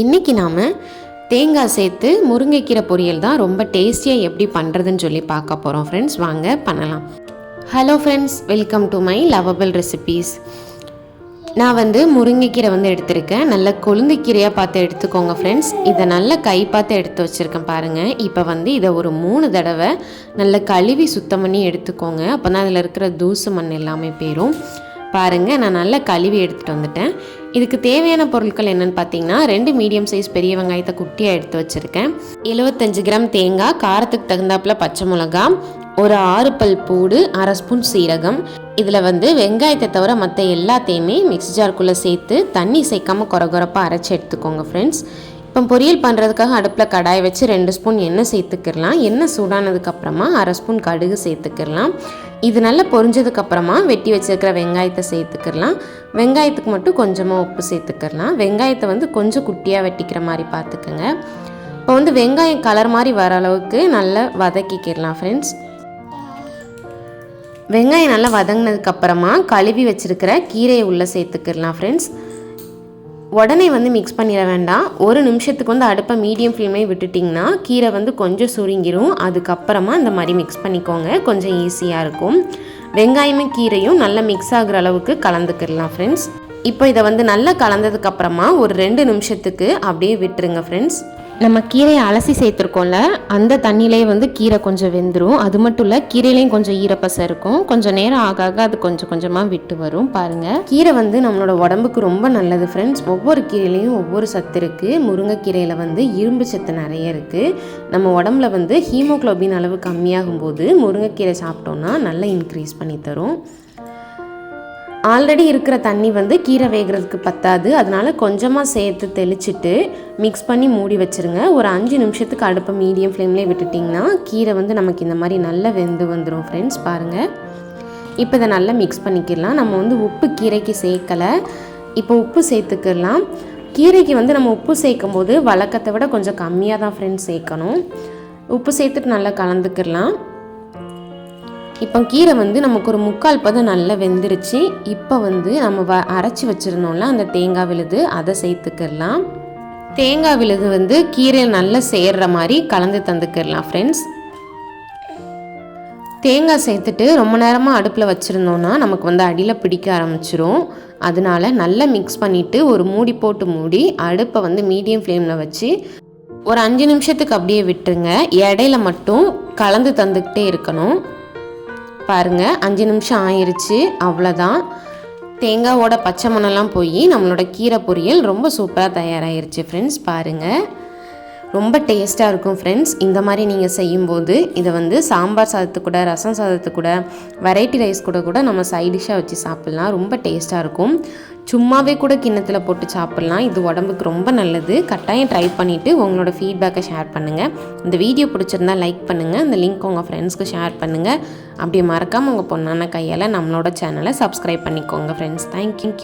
இன்றைக்கி நாம் தேங்காய் சேர்த்து முருங்கைக்கீரை பொரியல் தான் ரொம்ப டேஸ்டியாக எப்படி பண்ணுறதுன்னு சொல்லி பார்க்க போகிறோம் ஃப்ரெண்ட்ஸ் வாங்க பண்ணலாம். Hello friends welcome to my lovable recipes நான் வந்து முருங்கைக்கீரை வந்து எடுத்திருக்கேன். நல்ல கொழுந்து கீரையாக பார்த்து எடுத்துக்கோங்க ஃப்ரெண்ட்ஸ் இதை நல்ல கை பார்த்து எடுத்து வச்சுருக்கேன் பாருங்கள் இப்போ வந்து இதை ஒரு மூணு தடவை நல்ல கழுவி சுத்தம் பண்ணி எடுத்துக்கோங்க. அப்போ தான் அதில் இருக்கிற தூசு மண் எல்லாமே போயிடும் பாருங்கள் நான் நல்லா கழுவி எடுத்துகிட்டு வந்துட்டேன். இதுக்கு தேவையான பொருட்கள் என்னென்னு பார்த்தீங்கன்னா ரெண்டு மீடியம் சைஸ் பெரிய வெங்காயத்தை குட்டியாக எடுத்து வச்சுருக்கேன். எழுபத்தஞ்சு கிராம் தேங்காய் காரத்துக்கு தகுந்தாப்பில் பச்சை மிளகா ஒரு ஆறு பல் பூடு அரை ஸ்பூன் சீரகம். இதில் வந்து வெங்காயத்தை தவிர மற்ற எல்லாத்தையுமே மிக்ஸ் ஜார்க்குள்ளே சேர்த்து தண்ணி சேர்க்காமல் குறகுறப்பாக அரைச்சி எடுத்துக்கோங்க ஃப்ரெண்ட்ஸ் இப்போ பொரியல் பண்ணுறதுக்காக அடுப்பில் கடாய் வச்சு ரெண்டு ஸ்பூன் எண்ணெய் சேர்த்துக்கிடலாம். எண்ணெய் சூடானதுக்கப்புறமா அரை ஸ்பூன் கடுகு சேர்த்துக்கிடலாம். இது நல்லா பொரிஞ்சதுக்கப்புறமா வெட்டி வச்சுருக்கிற வெங்காயத்தை சேர்த்துக்கிடலாம். வெங்காயத்துக்கு மட்டும் கொஞ்சமாக உப்பு சேர்த்துக்கிடலாம். வெங்காயத்தை வந்து கொஞ்சம் குட்டியாக வெட்டிக்கிற மாதிரி பார்த்துக்கோங்க. இப்போ வந்து வெங்காயம் கலர் மாதிரி வர அளவுக்கு நல்லா வதக்கிக்கிடலாம் ஃப்ரெண்ட்ஸ் வெங்காயம் நல்லா வதங்கினதுக்கப்புறமா கழுவி வச்சுருக்கிற கீரையை உள்ளே சேர்த்துக்கிடலாம் ஃப்ரெண்ட்ஸ் உடனே வந்து மிக்ஸ் பண்ணிட வேண்டாம். ஒரு நிமிஷத்துக்கு வந்து அடுப்பை மீடியம் ஃப்ளேமே விட்டுட்டிங்கன்னா கீரை வந்து கொஞ்சம் சுருங்கிரும். அதுக்கப்புறமா இந்த மாதிரி மிக்ஸ் பண்ணிக்கோங்க. கொஞ்சம் ஈஸியாக இருக்கும். வெங்காயமும் கீரையும் நல்லா மிக்ஸ் ஆகுற அளவுக்கு கலந்துக்கிடலாம் ஃப்ரெண்ட்ஸ் இப்போ இதை வந்து நல்லா கலந்ததுக்கப்புறமா ஒரு ரெண்டு நிமிஷத்துக்கு அப்படியே விட்டுருங்க ஃப்ரெண்ட்ஸ் நம்ம கீரையை அலசி சேர்த்துருக்கோம்ல அந்த தண்ணியிலே வந்து கீரை கொஞ்சம் வெந்துடும் அது மட்டும் இல்லை கீரையிலையும் கொஞ்சம் ஈரப்பசை இருக்கும். கொஞ்சம் நேரம் ஆக ஆக அது கொஞ்சம் கொஞ்சமாக விட்டு வரும். பாருங்கள் கீரை வந்து நம்மளோட உடம்புக்கு ரொம்ப நல்லது ஃப்ரெண்ட்ஸ் ஒவ்வொரு கீரையிலையும் ஒவ்வொரு சத்து இருக்குது முருங்கைக்கீரையில் வந்து இரும்பு சத்து நிறைய இருக்குது நம்ம உடம்புல வந்து ஹீமோக்ளோபின் அளவு கம்மியாகும் போது முருங்கைக்கீரை சாப்பிட்டோன்னா நல்லா இன்க்ரீஸ் பண்ணி தரும். ஆல்ரெடி இருக்கிற தண்ணி வந்து கீரை வேகிறதுக்கு பத்தாது. அதனால் கொஞ்சமாக சேர்த்து தெளிச்சிட்டு மிக்ஸ் பண்ணி மூடி வச்சுருங்க. ஒரு அஞ்சு நிமிஷத்துக்கு அடுப்பை மீடியம் ஃப்ளேம்லேயே விட்டுட்டிங்கன்னா கீரை வந்து நமக்கு இந்த மாதிரி நல்லா வெந்து வந்துடும் ஃப்ரெண்ட்ஸ் பாருங்கள் இப்போ இதை நல்லா மிக்ஸ் பண்ணிக்கிடலாம். நம்ம வந்து உப்பு கீரைக்கு சேர்க்கலை. இப்போ உப்பு சேர்த்துக்கிடலாம். கீரைக்கு வந்து நம்ம உப்பு சேர்க்கும் போது வழக்கத்தை விட கொஞ்சம் கம்மியாக தான் ஃப்ரெண்ட்ஸ் சேர்க்கணும். உப்பு சேர்த்துட்டு நல்லா கலந்துக்கிடலாம். இப்போ கீரை வந்து நமக்கு ஒரு முக்கால் பதம் நல்லா வெந்துருச்சு. இப்போ வந்து நம்ம வ அரைச்சி வச்சுருந்தோம்ல அந்த தேங்காய் விழுது அதை சேர்த்துக்கிடலாம் தேங்காய் விழுது வந்து கீரையில் நல்லா சேர்ற மாதிரி கலந்து தந்துக்கிடலாம் ஃப்ரெண்ட்ஸ் தேங்காய் சேர்த்துட்டு ரொம்ப நேரமாக அடுப்பில் வச்சுருந்தோன்னா நமக்கு வந்து அடியில் பிடிக்க ஆரம்பிச்சிரும். அதனால நல்லா மிக்ஸ் பண்ணிவிட்டு ஒரு மூடி போட்டு மூடி அடுப்பை வந்து மீடியம் ஃப்ளேமில் வச்சு ஒரு அஞ்சு நிமிஷத்துக்கு அப்படியே விட்டுருங்க. இடையில மட்டும் கலந்து தந்துக்கிட்டே இருக்கணும். பாருங்கள் அஞ்சு நிமிஷம் ஆயிடுச்சு அவ்வளோதான் தேங்காவோட பச்சை மணம்லாம் போய் நம்மளோட கீரை பொரியல் ரொம்ப சூப்பராக தயாராகிருச்சு ஃப்ரெண்ட்ஸ் பாருங்கள் ரொம்ப டேஸ்ட்டாக இருக்கும் ஃப்ரெண்ட்ஸ் இந்த மாதிரி நீங்கள் செய்யும்போது இதை வந்து சாம்பார் சாதத்து கூட ரசம் சாதத்து கூட வெரைட்டி ரைஸ் கூட கூட நம்ம சைடிஷாக வச்சு சாப்பிட்லாம். ரொம்ப டேஸ்ட்டாக இருக்கும். சும்மாவே கூட கிண்ணத்தில் போட்டு சாப்பிட்லாம். இது உடம்புக்கு ரொம்ப நல்லது. கட்டாயம் ட்ரை பண்ணிவிட்டு உங்களோட ஃபீட்பேக்கை ஷேர் பண்ணுங்கள் இந்த வீடியோ பிடிச்சிருந்தா லைக் பண்ணுங்கள் அந்த லிங்க் உங்கள் ஃப்ரெண்ட்ஸ்க்கு ஷேர் பண்ணுங்கள் அப்படி மறக்காமல் உங்கள் பொண்ணான கையால் நம்மளோட சேனலை சப்ஸ்கிரைப் பண்ணிக்கோங்க ஃப்ரெண்ட்ஸ் தேங்க்யூ